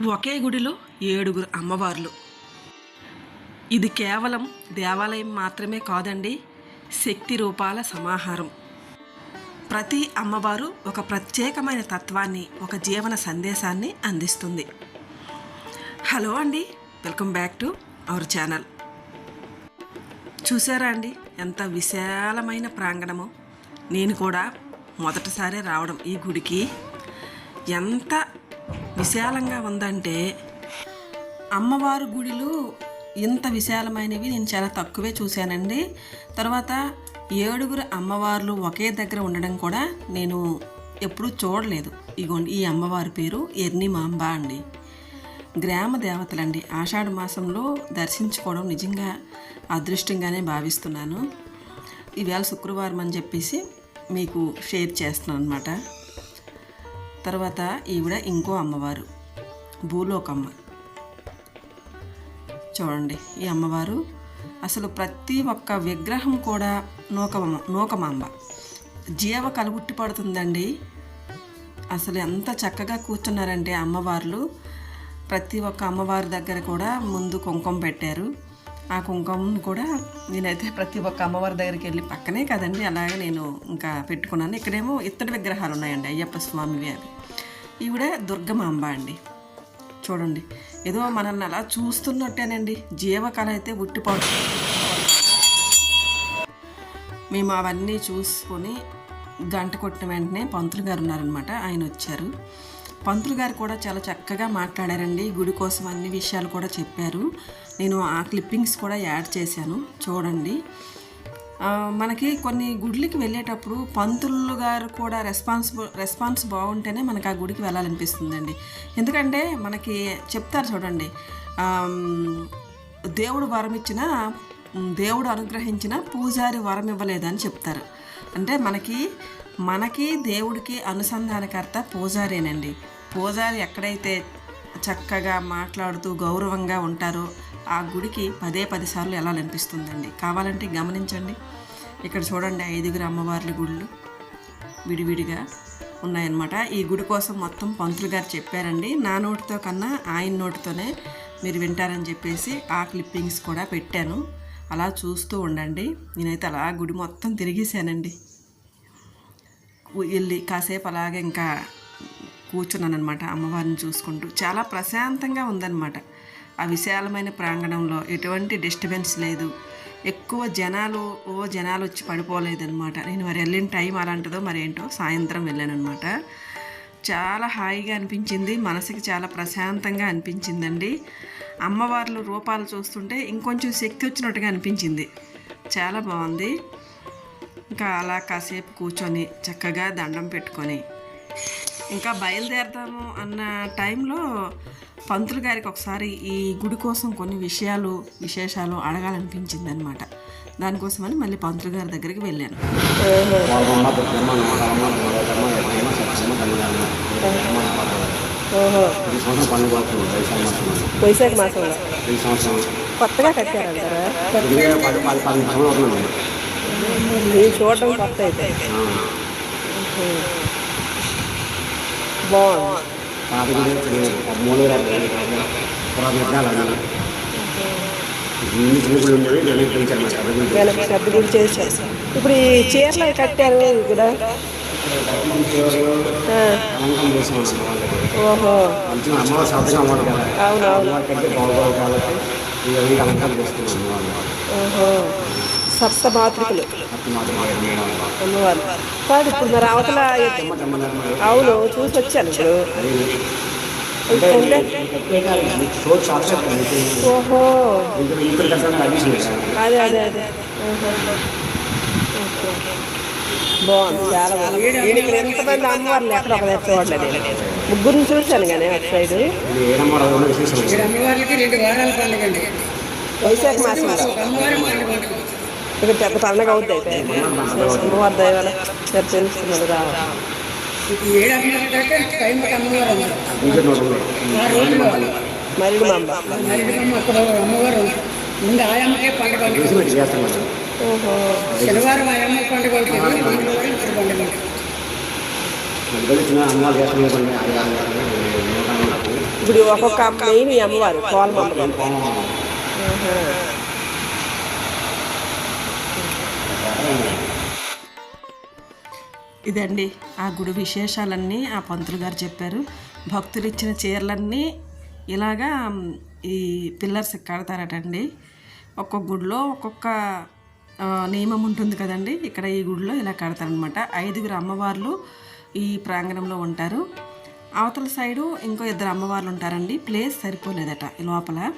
ఒకే గుడిలో ఏడుగురు అమ్మవార్లు. ఇది కేవలం దేవాలయం మాత్రమే కాదండి శక్తి రూపాల సమాహారం. ప్రతి అమ్మవారు ఒక ప్రత్యేకమైన తత్వాన్ని ఒక జీవన సందేశాన్ని అందిస్తుంది. హలో అండి welcome back to our channel. చూసారా అండి ఎంత విశాలమైన ప్రాంగణము. నేను కూడా మొదటిసారి రావడం ఈ గుడికి. ఎంత విశాలంగా ఉందంటే అమ్మవారు గుడిలు ఇంత విశాలమైనవి నేను చాలా తక్కువే చూశానండి. తర్వాత ఏడుగురు అమ్మవార్లు ఒకే దగ్గర ఉండడం కూడా నేను ఎప్పుడూ చూడలేదు. ఇగోండి ఈ అమ్మవారి పేరు ఎర్నిమాంబ అండి. గ్రామ దేవతలండి. ఆషాఢ మాసంలో దర్శించుకోవడం నిజంగా అదృష్టంగానే భావిస్తున్నాను. ఈవేళ శుక్రవారం అని చెప్పేసి మీకు షేర్ చేస్తున్నాను అనమాట తర్వాత ఈవిడ ఇంకో అమ్మవారు భూలోకమ్మ. చూడండి ఈ అమ్మవారు అసలు ప్రతి ఒక్క విగ్రహం కూడా నూకమ్మ నూకమాంబ. జీవ కలుగుట్టి పడుతుందండి. అసలు ఎంత చక్కగా కూర్చున్నారంటే అమ్మవార్లు. ప్రతి ఒక్క అమ్మవారి దగ్గర కూడా ముందు కుంకుమ పెట్టారు. ఆ కుంకుమని కూడా నేనైతే ప్రతి ఒక్క అమ్మవారి దగ్గరికి వెళ్ళి పక్కనే కదండి అలాగే నేను ఇంకా పెట్టుకున్నాను. ఇక్కడేమో ఇత్తడి విగ్రహాలు ఉన్నాయండి అయ్యప్ప స్వామివి అవి. ఈవిడ దుర్గమాంబ అండి. చూడండి ఏదో మనల్ని అలా చూస్తున్నట్టేనండి. జీవకళ అయితే ఉట్టిపోతుంది మేము అవన్నీ చూసుకొని గంట కొట్టిన వెంటనే పంతులు గారు ఉన్నారనమాట ఆయన వచ్చారు. పంతులు గారు కూడా చాలా చక్కగా మాట్లాడారండి గుడి కోసం అన్ని విషయాలు కూడా చెప్పారు. నేను ఆ క్లిప్పింగ్స్ కూడా యాడ్ చేశాను. చూడండి. మనకి కొన్ని గుడ్లకి వెళ్ళేటప్పుడు పంతులు గారు కూడా రెస్పాన్సిబుల్ రెస్పాన్స్ బాగుంటేనే మనకి ఆ గుడికి వెళ్ళాలనిపిస్తుందండి. ఎందుకంటే మనకి చెప్తారు చూడండి. దేవుడు వరం ఇచ్చిన దేవుడు అనుగ్రహించిన పూజారి వరం ఇవ్వలేదని చెప్తారు. అంటే మనకి మనకి దేవుడికి అనుసంధానకర్త పూజారేనండి. పూజారి ఎక్కడైతే చక్కగా మాట్లాడుతూ గౌరవంగా ఉంటారో ఆ గుడికి పదే పది సార్లు వెళ్ళాలనిపిస్తుందండి. కావాలంటే గమనించండి. ఇక్కడ చూడండి ఐదుగురు అమ్మవార్ల గుళ్ళు విడివిడిగా ఉన్నాయన్నమాట. ఈ గుడి కోసం మొత్తం పంతులు గారు చెప్పారండి. నా నోటితో కన్నా ఆయన నోటితోనే మీరు వింటారని చెప్పేసి ఆ క్లిప్పింగ్స్ కూడా పెట్టాను. అలా చూస్తూ ఉండండి. నేనైతే అలా గుడి మొత్తం తిరిగేసానండి వెళ్ళి కాసేపు అలాగే ఇంకా కూర్చున్నాను అనమాట అమ్మవారిని చూసుకుంటూ. చాలా ప్రశాంతంగా ఉందన్నమాట. ఆ విశాలమైన ప్రాంగణంలో ఎటువంటి డిస్టర్బెన్స్ లేదు. ఎక్కువ జనాలు ఓ జనాలు వచ్చి పడిపోలేదనమాట నేను మరి వెళ్ళిన టైం అలాంటిదో మరి ఏంటో సాయంత్రం వెళ్ళాను అనమాట చాలా హాయిగా అనిపించింది మనసుకి చాలా ప్రశాంతంగా అనిపించిందండి. అమ్మవార్ల రూపాలు చూస్తుంటే ఇంకొంచెం శక్తి వచ్చినట్టుగా అనిపించింది. చాలా బాగుంది. ఇంకా అలా కాసేపు కూర్చొని చక్కగా దండం పెట్టుకొని ఇంకా బయలుదేరదాము అన్న టైంలో పంతులు గారికి ఒకసారి ఈ గుడి కోసం కొన్ని విషయాలు విశేషాలు అడగాలనిపించింది అనమాట దానికోసమని మళ్ళీ పంతులు గారి దగ్గరికి వెళ్ళాను. వైశాఖ మాసంలో. కొత్తగా కట్టారంటారా? చూడడం కొత్త అయితే. బాగుంది. పాత గుడి మూడు వేల పురాతన విగ్రహాలు పెంచాను పెద్ద గుడి చేశారు ఇప్పుడు ఈ చీరలు అవి కట్టారు ఇక్కడ. ఓహో. మంచిగా అమ్మవారు శ్రద్ధగా అమ్మవారు కదా అవును అవును అమ్మవారి కంటే బాగుంటుంది కాబట్టి ఈ విధంగా అలంకరణ చేస్తున్నాం అమ్మవారు ఓహో. సప్త మాతృకులు. అత్తి మాత్రం అమ్మవారు కాదు ఇప్పుడు మరి అవతల అవును చూసి వచ్చాను ఇప్పుడు. ఓహో. అదే అదే అదే. బాగుంది చాలా బాగుంది. ఎంతమంది అమ్మవార్లు ఎక్కడ ఒక దగ్గర చూడలేదు ముగ్గురిని చూశాను కానీ అటు సైడ్. వైశాఖ మాసంలో ఇక్కడ పెద్ద పండగ అవుద్ది అయితే. అమ్మవారి దయవల్ల సరే తెలుస్తున్నది రావాలి ఇంకా మరిడి ఉన్నారు. ముందు ఆయమ్మకే పండుగ ఓహో. శనివారం ఆయమ్మ పండుగ ఇప్పుడు ఒక్కొక్క మెయిన్ అమ్మవారు కోలమమ్మ ఇదండి ఆ గుడి విశేషాలన్నీ ఆ పంతులు గారు చెప్పారు. భక్తులు ఇచ్చిన చీరలన్నీ ఇలాగా ఈ పిల్లర్స్ కడతారటండి. ఒక్కొక్క గుడిలో ఒక్కొక్క నియమం ఉంటుంది కదండి. ఇక్కడ ఈ గుడిలో ఇలా కడతారనమాట ఐదుగురు అమ్మవార్లు ఈ ప్రాంగణంలో ఉంటారు. అవతల సైడు ఇంకో ఇద్దరు అమ్మవార్లు ఉంటారండి. ప్లేస్ సరిపోలేదట లోపల.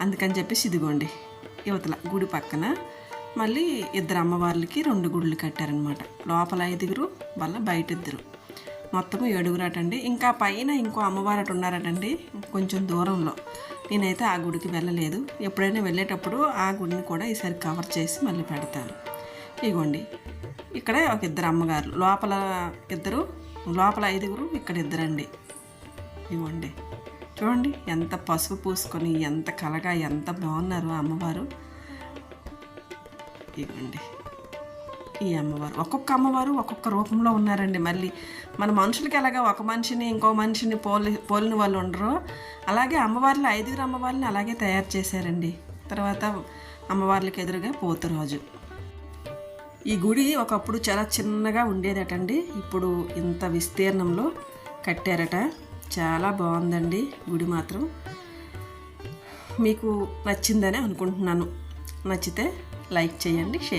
అందుకని చెప్పేసి ఇదిగోండి యువతల గుడి పక్కన మళ్ళీ ఇద్దరు అమ్మవార్లకి రెండు గుళ్ళు కట్టారనమాట లోపల ఐదుగురు వాళ్ళ బయట ఇద్దరు మొత్తం ఏడుగురటండి. ఇంకా పైన ఇంకో అమ్మవారట ఉన్నారటండి కొంచెం దూరంలో. నేనైతే ఆ గుడికి వెళ్ళలేదు. ఎప్పుడైనా వెళ్ళేటప్పుడు ఆ గుడిని కూడా ఈసారి కవర్ చేసి మళ్ళీ పెడతాను. ఇగోండి. ఇక్కడ ఒక ఇద్దరు అమ్మగారు లోపల ఇద్దరు లోపల ఐదుగురు ఇక్కడ ఇద్దరండి. ఇవ్వండి చూడండి ఎంత పసుపు పూసుకొని ఎంత కలగా ఎంత బాగున్నారు ఆ అమ్మవారు. ఇవ్వండి. ఈ అమ్మవారు ఒక్కొక్క అమ్మవారు ఒక్కొక్క రూపంలో ఉన్నారండి. మళ్ళీ మన మనుషులకి ఎలాగా ఒక మనిషిని ఇంకో మనిషిని పోలి పోలిన వాళ్ళు ఉండరు. అలాగే అమ్మవార్లు ఐదుగురు అమ్మవారిని అలాగే తయారు చేశారండి. తర్వాత అమ్మవార్లకి ఎదురుగా పోతురాజు. ఈ గుడి ఒకప్పుడు చాలా చిన్నగా ఉండేదటండి. ఇప్పుడు ఇంత విస్తీర్ణంలో కట్టారట. చాలా బాగుందండి గుడి మాత్రం. మీకు నచ్చిందని అనుకుంటున్నాను. నచ్చితే లైక్ చేయండి షేర్